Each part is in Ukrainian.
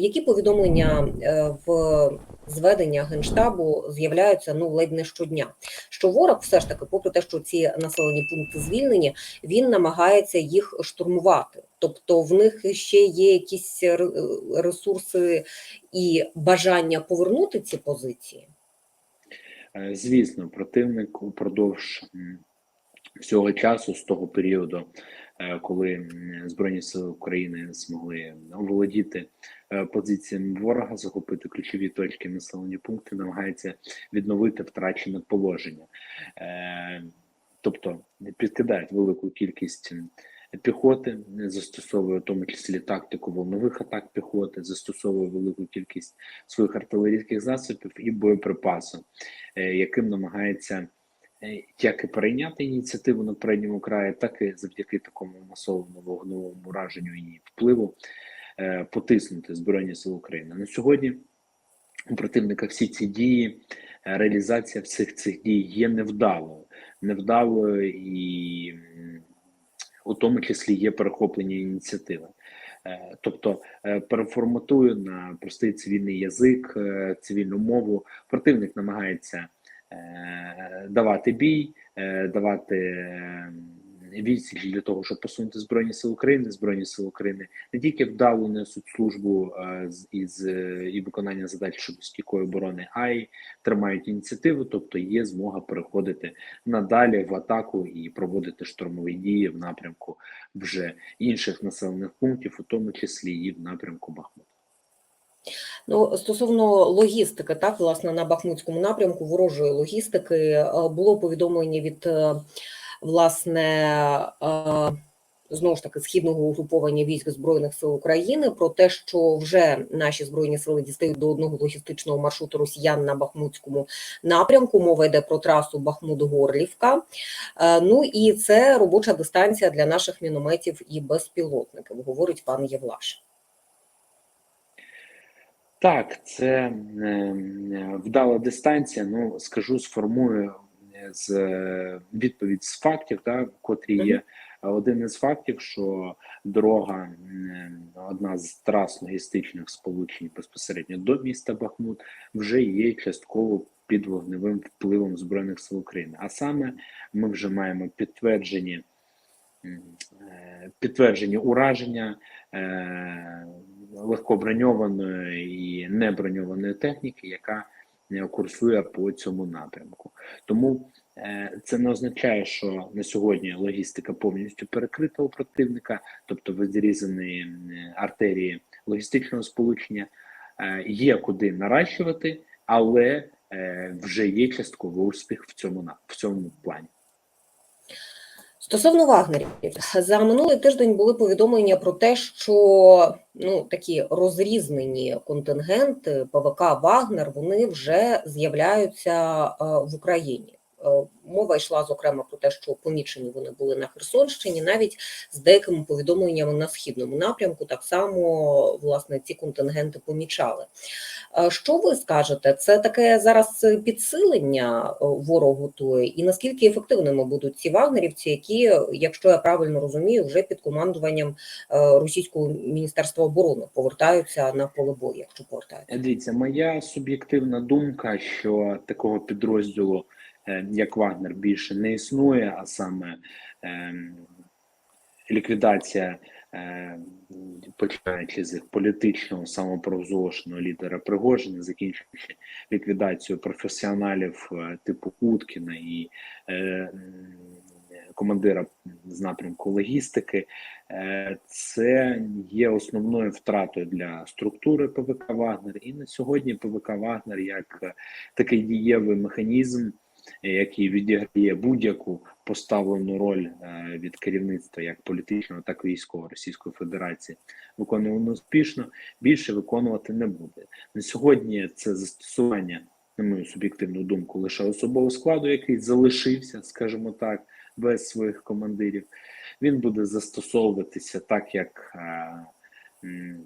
Які повідомлення е, в зведення генштабу з'являються ну ледь не щодня? Що ворог, все ж таки, попри те, що ці населені пункти звільнені, він намагається їх штурмувати. Тобто в них ще є якісь ресурси і бажання повернути ці позиції. Е, Звісно, противник упродовж всього часу, з того періоду, е, коли Збройні Сили України змогли оволодіти е, позиціями ворога, захопити ключові точки населені пункти, намагається відновити втрачене положення. Е, Тобто підкидають велику кількість піхоти, застосовує в тому числі тактику волнових атак піхоти, застосовує велику кількість своїх артилерійських засобів і боєприпасу яким намагається як і перейняти ініціативу на передньому краї, так і завдяки такому масовому вогневому ураженню і впливу е, потиснути Збройні Сили України. На сьогодні у противника всі ці дії, е, реалізація всіх цих дій є невдалою, невдалою і у тому числі є перехоплення ініціативи. Е, Тобто е, переформатую на простий цивільний язик, е, цивільну мову. Противник намагається е, давати бій, е, давати е, відсіч для того, щоб посунути Збройні Сили України. Збройні Сили України не тільки вдало несуть службу е, із е, і виконання задач щодо стійкої оборони, а й тримають ініціативу, тобто є змога переходити надалі в атаку і проводити штурмові дії в напрямку вже інших населених пунктів, у тому числі і в напрямку Бахмута. Ну, стосовно логістики, так, власне, на Бахмутському напрямку ворожої логістики е, було повідомлення від е, власне е, знову ж таки східного угруповання військ збройних сил України про те, що вже наші збройні сили дістають до одного логістичного маршруту росіян на Бахмутському напрямку. Мова йде про трасу Бахмут-Горлівка. Ну і це робоча дистанція для наших мінометів і безпілотників, говорить пан Євлаш. Так, це е, вдала дистанція. Ну скажу, сформую е, з е, відповідь з фактів, так, котрі є. Один із фактів, що дорога, е, одна з трас логістичних сполучень безпосередньо до міста Бахмут, вже є частково під вогневим впливом збройних сил України. А саме ми вже маємо підтверджені е, підтверджені ураження е, легкоброньованої і неброньованої техніки, яка е, курсує по цьому напрямку. Тому е, це не означає, що на сьогодні логістика повністю перекрита у противника, тобто відрізані м, артерії логістичного сполучення. Е, Є куди наращувати, але е, вже є частковий успіх в цьому в цьому плані. Стосовно вагнерів, за минулий тиждень були повідомлення про те, що ну такі розрізнені контингенти ПВК Вагнер вони вже з'являються е, в Україні. Е, Мова йшла зокрема про те, що помічені вони були на Херсонщині, навіть з деякими повідомленнями на східному напрямку. Так само власне ці контингенти помічали. Е, Що ви скажете? Це таке зараз підсилення е, ворог готує, і наскільки ефективними будуть ці вагнерівці, які, якщо я правильно розумію, вже під командуванням російського міністерства оборони повертаються на поле бою, якщо повертаються? Дивіться, моя суб'єктивна думка, що такого підрозділу, як Вагнер, більше не існує, а саме ем, ліквідація, е, починаючи з політичного самопровозошеного лідера Пригожина, закінчуючи ліквідацією професіоналів е, типу Уткіна і е, командира з напрямку логістики, Е, це є основною втратою для структури ПВК Вагнер. І на сьогодні ПВК Вагнер як е, такий дієвий механізм, е, який відіграє будь-яку поставлену роль е, від керівництва, як політичного, так і військового Російської Федерації, виконує воно успішно, більше виконувати не буде. На сьогодні це застосування, на мою суб'єктивну думку, лише особового складу, який залишився, скажімо так, без своїх командирів він буде застосовуватися так, як е,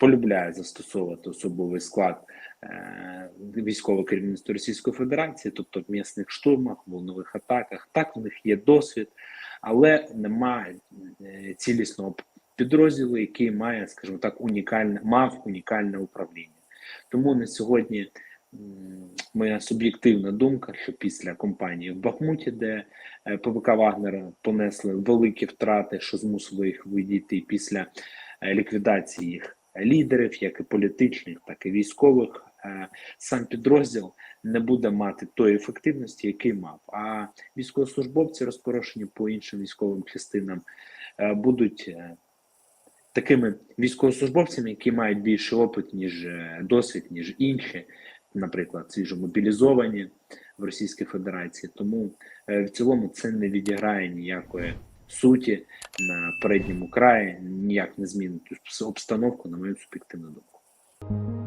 полюбляє застосовувати особовий склад е, військове керівництво Російської Федерації, тобто в м'ясних штурмах, волнових атаках. Так, в них є досвід, але немає е, цілісного підрозділу, який має, скажімо так, унікальне, мав унікальне управління. Тому на сьогодні моя суб'єктивна думка, що після кампанії в Бахмуті, де е, ПВК Вагнера понесли великі втрати, що змусило їх відійти після ліквідації їх лідерів, як і політичних, так і військових, е, сам підрозділ не буде мати тої ефективності, який мав. А військовослужбовці, розпорошені по іншим військовим частинам, е, будуть е, такими військовослужбовцями, які мають більше опит, ніж досвід, ніж інші, наприклад, свіжо мобілізовані в Російській Федерації. Тому в цілому це не відіграє ніякої суті на передньому краї, ніяк не змінить обстановку, на мою суб'єктивну думку.